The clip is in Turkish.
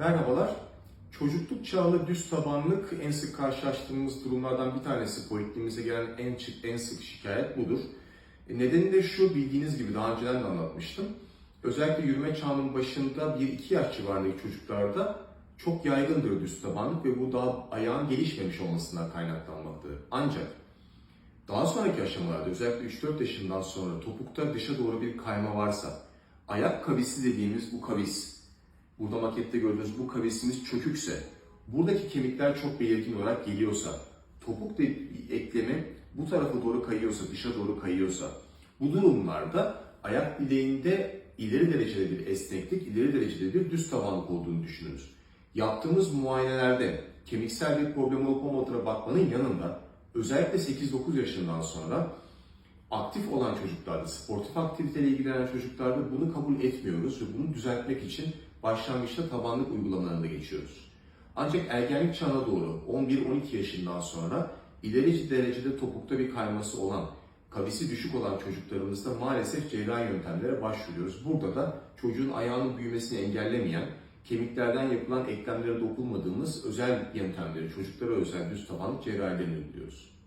Merhabalar. Çocukluk çağında düz tabanlık en sık karşılaştığımız durumlardan bir tanesi. Polikliniğimize gelen en, en sık şikayet budur. E, Nedeni de şu, bildiğiniz gibi daha önceden de anlatmıştım. Özellikle yürüme çağının başında 1-2 yaş civarındaki çocuklarda çok yaygındır düz tabanlık ve bu daha ayağın gelişmemiş olmasından kaynaklanmaktadır. Ancak daha sonraki aşamalarda özellikle 3-4 yaşından sonra topukta dışa doğru bir kayma varsa, ayak kavisi dediğimiz bu kavis, burada makette gördüğünüz bu kavisimiz çökükse, buradaki kemikler çok belirgin olarak geliyorsa, topuk de eklemi bu tarafa doğru kayıyorsa, dışa doğru kayıyorsa, bu durumlarda ayak bileğinde ileri derecede bir esneklik, ileri derecede bir düz tabanlık olduğunu düşünürüz. Yaptığımız muayenelerde kemiksel bir problem olup olmadığına bakmanın yanında özellikle 8-9 yaşından sonra aktif olan çocuklarda, sportif aktiviteyle ilgilenen çocuklarda bunu kabul etmiyoruz ve bunu düzeltmek için başlangıçta tabanlık uygulamalarına geçiyoruz. Ancak ergenlik çağına doğru 11-12 yaşından sonra ilerici derecede topukta bir kayması olan, kavisi düşük olan çocuklarımızda maalesef cerrahi yöntemlere başvuruyoruz. Burada da çocuğun ayağının büyümesini engellemeyen, kemiklerden yapılan eklemlere dokunmadığımız özel yöntemleri, çocuklara özel düz tabanlık cerrahilerini uyguluyoruz.